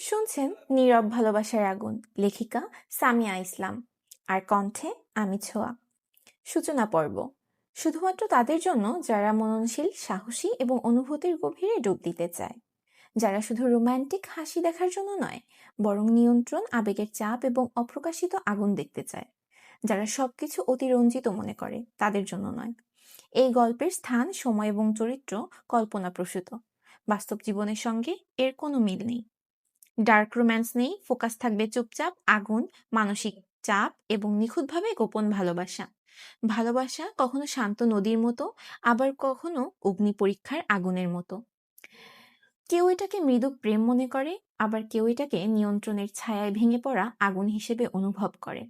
শুনছেন নীরব ভালোবাসার আগুন, লেখিকা সামিয়া ইসলাম। আর কণ্ঠে আমি ছোঁয়া। সূচনা পর্ব। শুধুমাত্র তাদের জন্য যারা মননশীল, সাহসী এবং অনুভূতির গভীরে ডুব দিতে চায়। যারা শুধু রোমান্টিক হাসি দেখার জন্য নয়, বরং নিয়ন্ত্রণ, আবেগের চাপ এবং অপ্রকাশিত আগুন দেখতে চায়। যারা সবকিছু অতিরঞ্জিত মনে করে, তাদের জন্য নয়। এই গল্পের স্থান, সময় এবং চরিত্র কল্পনাপ্রসূত। বাস্তব জীবনের সঙ্গে এর কোনো মিল নেই। ডার্ক রোম্যান্স নেই ফোকাস থাকবে চুপচাপ, আগুন, মানসিক চাপ এবং নিখুঁতভাবে গোপন ভালোবাসা। ভালোবাসা কখনো শান্ত নদীর মতো, আবার কখনো অগ্নি পরীক্ষার আগুনের মতো। কেউ এটাকে মৃদু প্রেম মনে করে, আবার কেউ এটাকে নিয়ন্ত্রণের ছায়ায় ভেঙে পড়া আগুন হিসেবে অনুভব করে।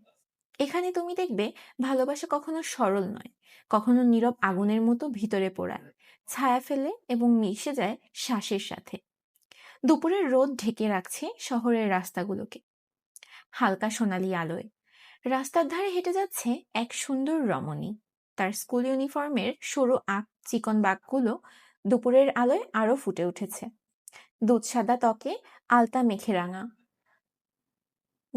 এখানে তুমি দেখবে, ভালোবাসা কখনো সরল নয়, কখনো নীরব আগুনের মতো ভিতরে পোড়ায়। ছায়া ফেলে এবং মিশে যায় শ্বাসের সাথে। দুপুরের রোদ ঢেকে রাখছে শহরের রাস্তাগুলোকে। হালকা সোনালি আলোয়। রাস্তার ধারে হেঁটে যাচ্ছে এক সুন্দর রমণী। তার স্কুল ইউনিফর্মের সরু আঁক চিকন বাঘগুলো দুপুরের আলোয় আরও ফুটে উঠেছে। দুধ সাদা ত্বকে আলতা মেখে রাঙা।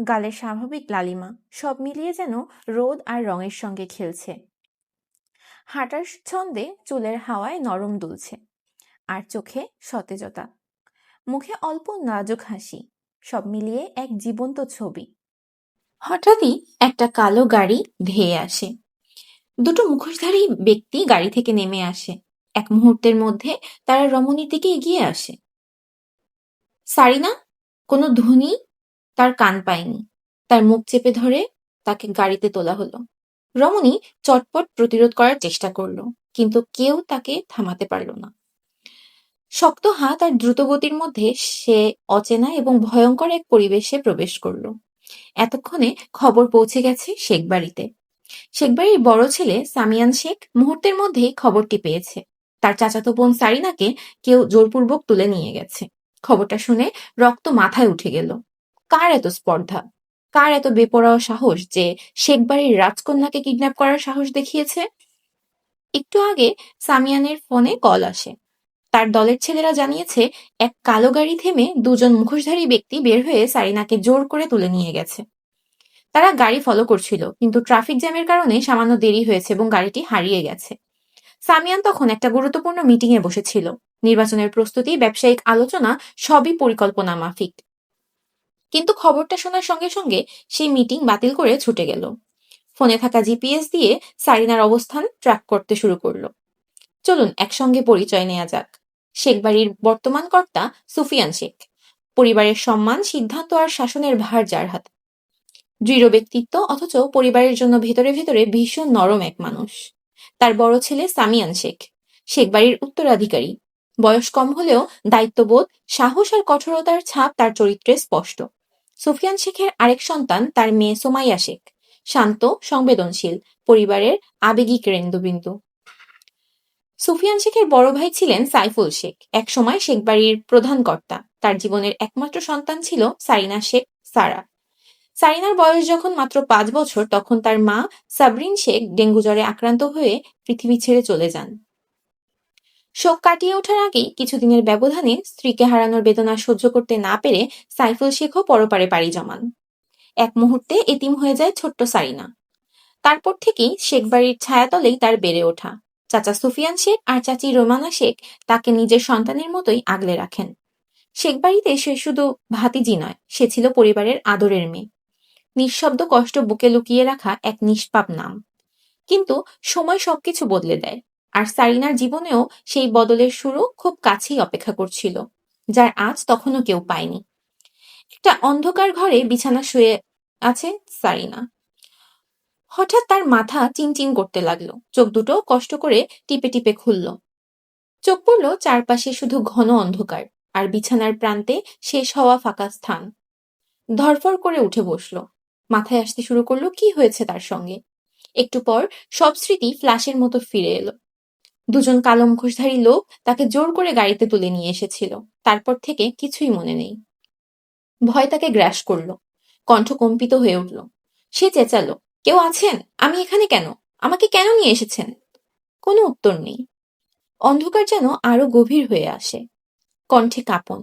গালের স্বাভাবিক লালিমা সব মিলিয়ে যেন রোদ আর রঙের সঙ্গে খেলছে। হাঁটার ছন্দে চুলের হাওয়ায় নরম দুলছে। আর চোখে সতেজতা। মুখে অল্প নাজুক হাসি, সব মিলিয়ে এক জীবন্ত ছবি। হঠাৎই একটা কালো গাড়ি ধেয়ে আসে। দুটো মুখোশধারী ব্যক্তি গাড়ি থেকে নেমে আসে। এক মুহূর্তের মধ্যে তারা রমণীর দিকে এগিয়ে আসে। সারিনা, কোনো ধ্বনি তার কান পায়নি। তার মুখ চেপে ধরে তাকে গাড়িতে তোলা হলো। রমণী চটপট প্রতিরোধ করার চেষ্টা করল, কিন্তু কেউ তাকে থামাতে পারল না। শক্ত হাত আর দ্রুতগতির মধ্যে সে অচেনা এবং ভয়ঙ্কর এক পরিবেশে প্রবেশ করল। এতক্ষণে খবর পৌঁছে গেছে শেখ বাড়িতে শেখবাড়ির বড় ছেলে সামিয়ান শেখ মুহূর্তের মধ্যেই খবরটি পেয়েছে। তার চাচাতো বোন সারিনাকে কেউ জোরপূর্বক তুলে নিয়ে গেছে। খবরটা শুনে রক্ত মাথায় উঠে গেল। কার এত স্পর্ধা? কার এত বেপরোয়া সাহস যে শেখবাড়ির রাজকন্যাকে কিডন্যাপ করার সাহস দেখিয়েছে? একটু আগে সামিয়ানের ফোনে কল আসে। তার দলের ছেলেরা জানিয়েছে, এক কালো গাড়ি থেমে দুজন মুখোশধারী ব্যক্তি বের হয়ে সারিনাকে জোর করে তুলে নিয়ে গেছে। তারা গাড়ি ফলো করছিল, কিন্তু ট্রাফিক জ্যামের কারণে সামান্য দেরি হয়েছে এবং গাড়িটি হারিয়ে গেছে। সামিয়ান তখন একটা গুরুত্বপূর্ণ মিটিংয়ে বসেছিল। নির্বাচনের প্রস্তুতি, ব্যবসায়িক আলোচনা সবই পরিকল্পনা মাফিক। কিন্তু খবরটা শোনার সঙ্গে সঙ্গে সেই মিটিং বাতিল করে ছুটে গেল। ফোনে থাকা জিপিএস দিয়ে সারিনার অবস্থান ট্র্যাক করতে শুরু করল। চলুন একসঙ্গে পরিচয় নেওয়া যাক। শেখ বাড়ির বর্তমান কর্তা সুফিয়ান শেখ। পরিবারের সম্মান, সিদ্ধান্ত আর শাসনের ভার যার হাতে। দৃঢ় ব্যক্তিত্ব, অথচ পরিবারের জন্য ভেতরে ভেতরে ভীষণ নরম এক মানুষ। তার বড় ছেলে সামিয়ান শেখ। শেখ বাড়ির উত্তরাধিকারী। বয়স কম হলেও দায়িত্ববোধ, সাহস আর কঠোরতার ছাপ তার চরিত্রে স্পষ্ট। সুফিয়ান শেখের আরেক সন্তান তার মেয়ে সোমাইয়া শেখ। শান্ত, সংবেদনশীল, পরিবারের আবেগিক কেন্দ্রবিন্দু সুফিয়ান শেখের বড় ভাই ছিলেন সাইফুল শেখ, একসময় শেখ বাড়ির প্রধান কর্তা। তার জীবনের একমাত্র সন্তান ছিল সারিনা শেখ, সারা। সারিনার বয়স যখন মাত্র পাঁচ বছর, তখন তার মা সাবরিন শেখ ডেঙ্গু জ্বরে আক্রান্ত হয়ে পৃথিবী ছেড়ে চলে যান। শোক কাটিয়ে ওঠার আগেই কিছুদিনের ব্যবধানে স্ত্রীকে হারানোর বেদনা সহ্য করতে না পেরে সাইফুল শেখও পরপারে পাড়ি জমান। এক মুহূর্তে এতিম হয়ে যায় ছোট্ট সারিনা। তারপর থেকেই শেখ বাড়ির ছায়াতলেই তার বেড়ে ওঠা। চাচা সুফিয়ান শেখ আর চাচি রোমানা শেখ তাকে নিজের সন্তানের মতোই আগলে রাখেন। শেখ বাড়িতে সে শুধু ভাতিজি নয়, সে ছিল পরিবারের আদরের মেয়ে। নিঃশব্দ কষ্ট বুকে লুকিয়ে রাখা এক নিষ্পাপ নাম। কিন্তু সময় সবকিছু বদলে দেয় আর সারিনার জীবনেও সেই বদলের শুরু খুব কাছেই অপেক্ষা করছিল, যার আজ তখনও কেউ পায়নি। একটা অন্ধকার ঘরে বিছানা শুয়ে আছে সারিনা। হঠাৎ তার মাথা চিনচিন করতে লাগল। চোখ দুটো কষ্ট করে টিপে টিপে খুলল। চোখ পড়ল চারপাশে শুধু ঘন অন্ধকার, আর বিছানার প্রান্তে শেষ হওয়া ফাঁকা স্থান। ধরফর করে উঠে বসল। মাথায় আসতে শুরু করল, কি হয়েছে তার সঙ্গে? একটু পর সব স্মৃতি ফ্ল্যাশের মতো ফিরে এলো। দুজন কালো মুখোশধারী লোক তাকে জোর করে গাড়িতে তুলে নিয়ে এসেছিল। তারপর থেকে কিছুই মনে নেই। ভয় তাকে গ্রাস করল। কণ্ঠ কম্পিত হয়ে উঠল। সে চেঁচালো। কেউ আছেন? আমি এখানে কেন? আমাকে কেন নিয়ে এসেছেন? কোনো উত্তর নেই। অন্ধকার যেন আরও গভীর হয়ে আসে। কণ্ঠে কাঁপন।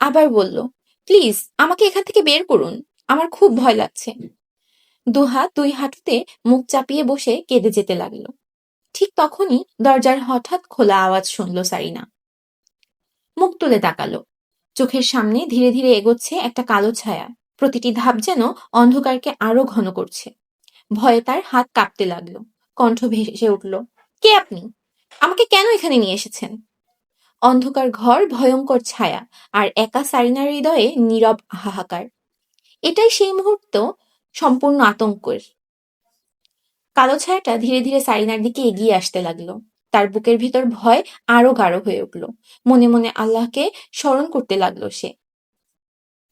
আবার বলল, প্লিজ, আমাকে এখান থেকে বের করুন। আমার খুব ভয় লাগছে। দুহাত দুই হাঁটুতে মুখ চাপিয়ে বসে কেঁদে যেতে লাগল। ঠিক তখনই দরজার হঠাৎ খোলা আওয়াজ শুনল সারিনা। মুখ তুলে তাকালো। চোখের সামনে ধীরে ধীরে এগোচ্ছে একটা কালো ছায়া। প্রতিটি ধাপ যেন অন্ধকারকে আরও ঘন করছে। ভয়ে তার হাত কাঁপতে লাগল। কণ্ঠ ভেসে উঠল, কে আপনি? আমাকে কেন এখানে নিয়ে এসেছেন? অন্ধকার ঘর, ভয়ঙ্কর ছায়া, আর একা সারিনার হৃদয়ে নীরব হাহাকার। এটাই সেই মুহূর্ত সম্পূর্ণ আতঙ্কের। কালো ছায়াটা ধীরে ধীরে সারিনার দিকে এগিয়ে আসতে লাগল। তার বুকের ভিতর ভয় আরও গাঢ় হয়ে উঠল। মনে মনে আল্লাহকে স্মরণ করতে লাগল সে।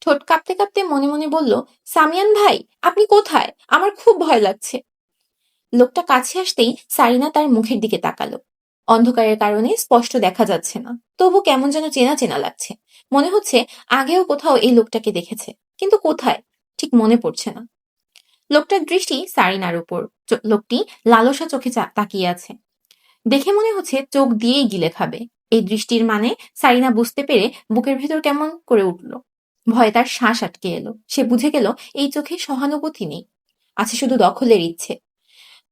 ঠোঁট কাঁপতে কাঁপতে মনে মনে বলল, সামিয়ান ভাই, আপনি কোথায়? আমার খুব ভয় লাগছে। লোকটা কাছে আসতেই সারিনা তার মুখের দিকে তাকালো। অন্ধকারের কারণে স্পষ্ট দেখা যাচ্ছে না। তবু কেমন যেন চেনা চেনা লাগছে। মনে হচ্ছে আগেও কোথাও এই লোকটাকে দেখেছে, কিন্তু কোথায়? ঠিক মনে পড়ছে না। লোকটার দৃষ্টি সারিনার উপর। লোকটি লালসা চোখে তাকিয়ে আছে। দেখে মনে হচ্ছে চোখ দিয়েই গিলে খাবে। এই দৃষ্টির মানে সারিনা বুঝতে পেরে বুকের ভেতর কেমন করে উঠল। ভয়ে তার শ্বাস আটকে এলো। সে বুঝে গেল এই চোখে সহানুভূতি নেই। আছে শুধু দখলের ইচ্ছে।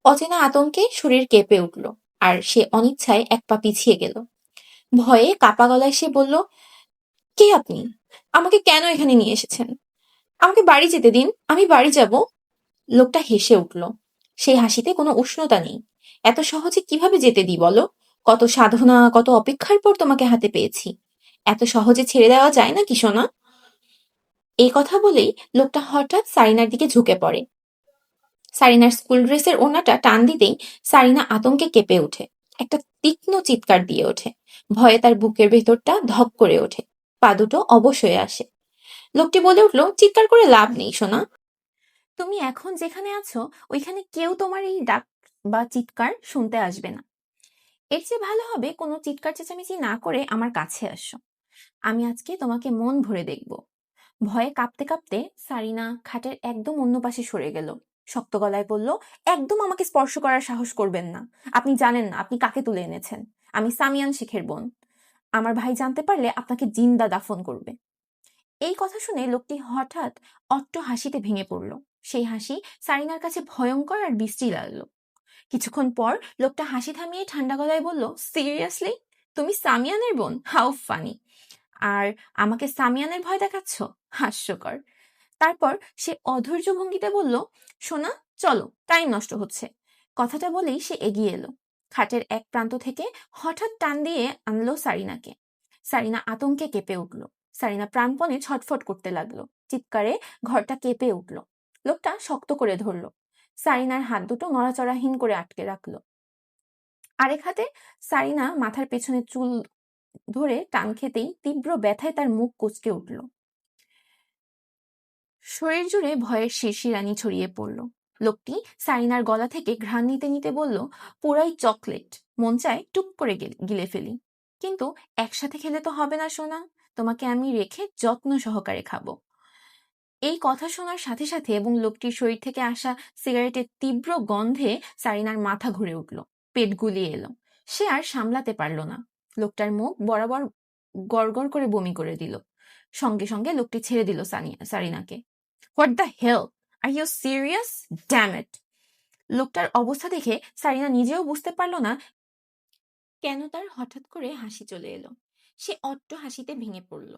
অচেনা আতঙ্কে শরীর কেঁপে উঠল আর সে অনিচ্ছায় এক পা পিছিয়ে গেল। ভয়ে কাপা গলায় সে বলল, কে আপনি? আমাকে কেন এখানে নিয়ে এসেছেন? আমাকে বাড়ি যেতে দিন, আমি বাড়ি যাব। লোকটা হেসে উঠল। সেই হাসিতে কোনো উষ্ণতা নেই। এত সহজে কীভাবে যেতে দিই বলো? কত সাধনা, কত অপেক্ষার পর তোমাকে হাতে পেয়েছি। এত সহজে ছেড়ে দেওয়া যায় না কি সোনা? এই কথা বলেই লোকটা হঠাৎ সারিনার দিকে ঝুঁকে পড়ে। সারিনার স্কুল ড্রেসের ওনাটা টান দিতেই সারিনা আতঙ্কে কেঁপে ওঠে। একটা তীক্ষ্ণ চিৎকার দিয়ে ওঠে। ভয়ে তার বুকের ভেতরটা ধক করে ওঠে। পা দুটো অবশ্যই আসে। লোকটি বলে উঠল, চিৎকার করে লাভ নেই, সোনা। তুমি এখন যেখানে আছো, ওইখানে কেউ তোমার এই ডাক বা চিৎকার শুনতে আসবে না। এর চেয়ে ভালো হবে কোনো চিৎকার চেঁচামেচি না করে আমার কাছে আসো। আমি আজকে তোমাকে মন ভরে দেখব। ভয়ে কাঁপতে কাঁপতে সারিনা খাটের একদম অন্য পাশে সরে গেল। শক্ত গলায় বলল, একদম আমাকে স্পর্শ করার সাহস করবেন না। আপনি জানেন না আপনি কাকে তুলে এনেছেন। আমি সামিয়ান শেখের বোন। আমার ভাই জানতে পারলে আপনাকে জিন্দা দাফন করবে। এই কথা শুনে লোকটি হঠাৎ অট্ট হাসিতে ভেঙে পড়ল। সেই হাসি সারিনার কাছে ভয়ঙ্কর আর বিশ্রী লাগল। কিছুক্ষণ পর লোকটা হাসি থামিয়ে ঠান্ডা গলায় বলল, সিরিয়াসলি? তুমি সামিয়ানের বোন? How funny! আর আমাকে সামিয়ানের ভয় দেখাচ্ছ? হাস্যকর। তারপর সে অধৈর্য ভঙ্গিতে বলল সোনা চলো, টাইম নষ্ট হচ্ছে। কথাটা বলেই সে এগিয়ে এলো। খাটের এক প্রান্ত থেকে হঠাৎ টান দিয়ে আনলো সারিনাকে। সারিনা আতঙ্কে কেঁপে উঠল। সারিনা প্রাণপণে ছটফট করতে লাগল। চিৎকারে ঘরটা কেঁপে উঠল। লোকটা শক্ত করে ধরলো। সারিনার হাত দুটো নড়াচড়াহীন করে আটকে রাখল। আরেক হাতে সারিনা মাথার পেছনে চুল ধরে টান খেতেই তীব্র ব্যথায় তার মুখ কুচকে উঠল। শরীর জুড়ে ভয়ের শিরশিরানি ছড়িয়ে পড়ল। লোকটি সারিনার গলা থেকে ঘ্রাণ নিতে নিতে বলল, পুরাই চকলেট। মন চায় টুক করে গিলে- ফেলি। কিন্তু একসাথে খেলে তো হবে না, সোনা। তোমাকে আমি রেখে যত্ন সহকারে খাব। এই কথা শোনার সাথে সাথে এবং লোকটির শরীর থেকে আসা সিগারেটের তীব্র গন্ধে সারিনার মাথা ঘুরে উঠল। পেট গুলিয়ে এলো। সে আর সামলাতে পারল না। লোকটার মুখ বরাবর গড়গড় করে বমি করে দিল। সঙ্গে সঙ্গে লোকটি ছেড়ে দিল Sania, সারিনাকে। What the hell? Are you serious? Damn it! লোকটার অবস্থা দেখে সারিনা নিজেও বুঝতে পারল না কেন তার হঠাৎ করে হাসি চলে এলো। সে অট্ট হাসিতে ভেঙে পড়ল।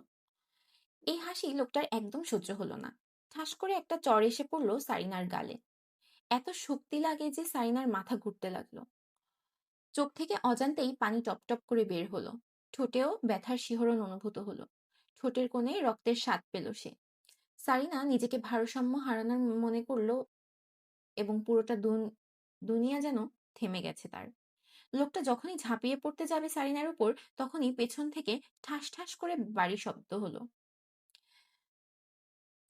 এই হাসি লোকটার একদম সহ্য হলো না। ঠাস করে একটা চর এসে পড়ল সারিনার গালে। এত শক্তি লাগে যে সারিনার মাথা ঘুরতে লাগল। চোখ থেকে অজান্তেই পানি টপটপ করে বের হলো। ঠোঁটেও ব্যথার শিহরণ অনুভূত হলো। ঠোঁটের কোণে রক্তের স্বাদ পেল সে। সারিনা নিজেকে ভারসাম্য হারানোর মনে করল এবং পুরোটা দুন- দুনিয়া যেন থেমে গেছে তার। লোকটা যখনই ঝাঁপিয়ে পড়তে যাবে সারিনার উপর, তখনই পেছন থেকে ঠাস ঠাস করে বাড়ি শব্দ হলো।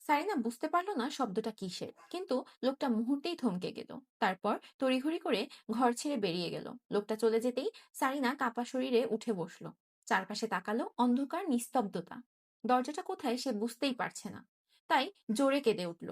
সারিনা বুঝতে পারল না শব্দটা কিসের। কিন্তু লোকটা মুহূর্তেই থমকে গেল। তারপর তড়িঘড়ি করে ঘর ছেড়ে বেরিয়ে গেল। লোকটা চলে যেতেই সারিনা কাপা শরীরে উঠে বসল। চারপাশে তাকালো অন্ধকার নিস্তব্ধতা। দরজাটা কোথায় সে বুঝতেই পারছে না। তাই জোরে কেঁদে উঠল।